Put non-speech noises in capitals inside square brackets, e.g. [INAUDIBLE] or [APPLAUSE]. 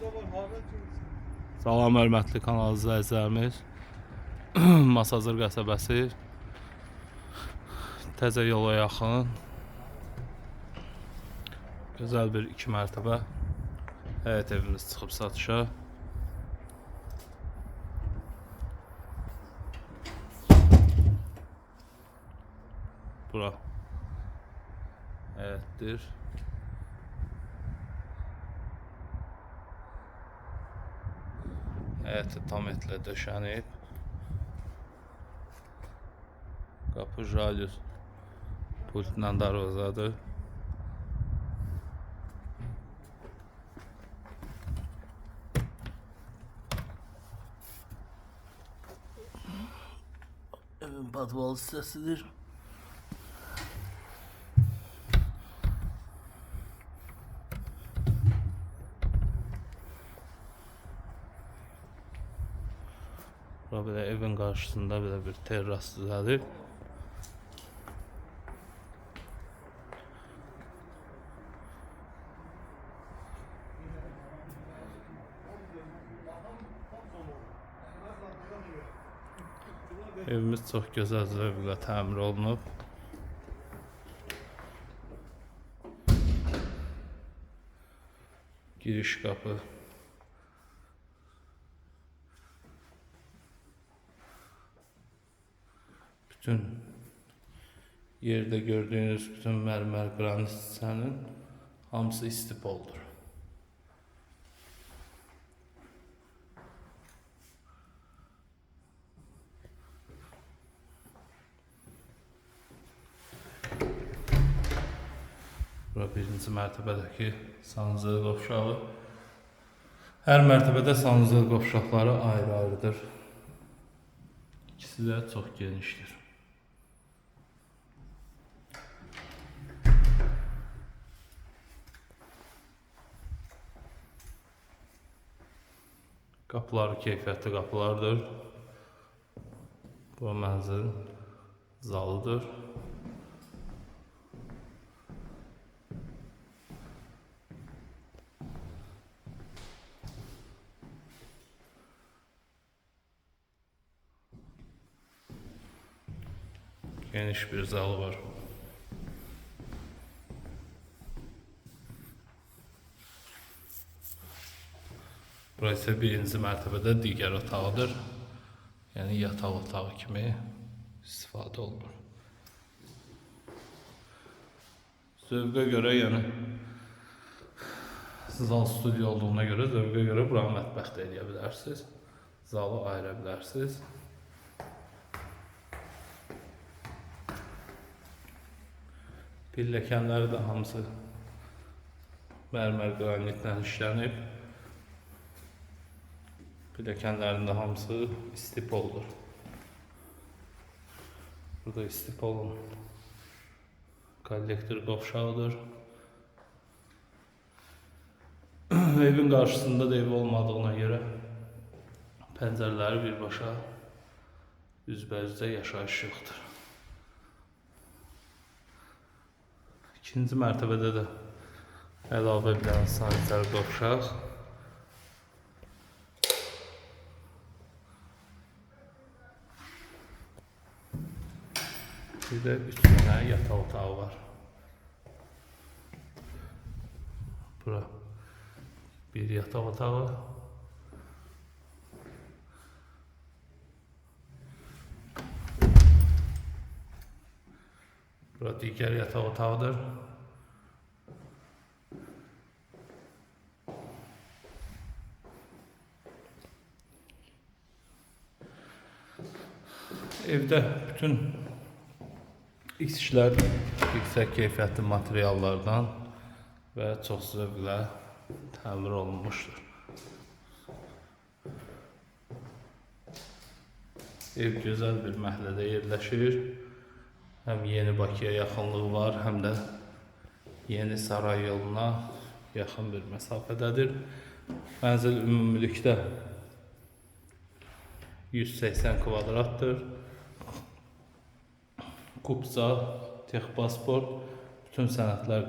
Salam hörmətli kanal izləyicilərimiz. [CLEARS THROAT] Masazır qəsəbəsi təzə yola yaxın gözəl bir iki mərtəbə həyət evimiz çıxıb satışa. Bura həyətdir. Həyəti tam etlə döşənib. Qapı jalüz pultla darvazadır. Evin patvalı sitesidir. Bura belə evin qarşısında belə bir terras düzəlib. Evimiz çox gözəl zövqlə təmir olunub. Giriş qapı bütün yerde gördüğünüz bütün mermer granit hissənin hamısı istipoldur. Bura birinci mərtəbədəki sancılı qovşağı. Hər mərtəbədə sancılı qovşaqları ayrı-ayrıdır. İkisi də çox genişdir. Qapıları keyfiyyətli qapılardır. Bu mənzil zalıdır. Geniş bir zal var. Burası birinci mərtəbədə digər otağıdır. Yəni yataq otağı kimi istifadə olunur. Zövqə görə yəni zal studiya olduğuna görə zövqə görə buranı mətbəx də edə bilərsiniz. Zalı ayıra bilərsiniz. Pilləkənləri də hamısı mərmər qranitlə işlənib. Pilləkənlərin də hamısı istipoldur. Burada istipolun kollektor qovşağıdır. [CLEARS THROAT] Evin qarşısında da ev olmadığına görə pəncərələri birbaşa üzbəüzdə yaşayış yoxdur. İkinci mərtəbədə də əlavə bir dənə qovşaq. Də üç dənə yataq otağı var. Bura bir yataq otağı. Bura digər yataq otağıdır. Evdə bütün işlər yüksək keyfiyyətli materiallardan və çox zövqlə təmir olunmuşdur. Ev gözəl bir məhəllədə yerləşir. Həm yeni Bakıya yaxınlığı var, həm də yeni saray yoluna yaxın bir məsafədədir. Mənzil ümumilikdə 180 kvadratdır. Kupsa, texpasport, bütün sənədlər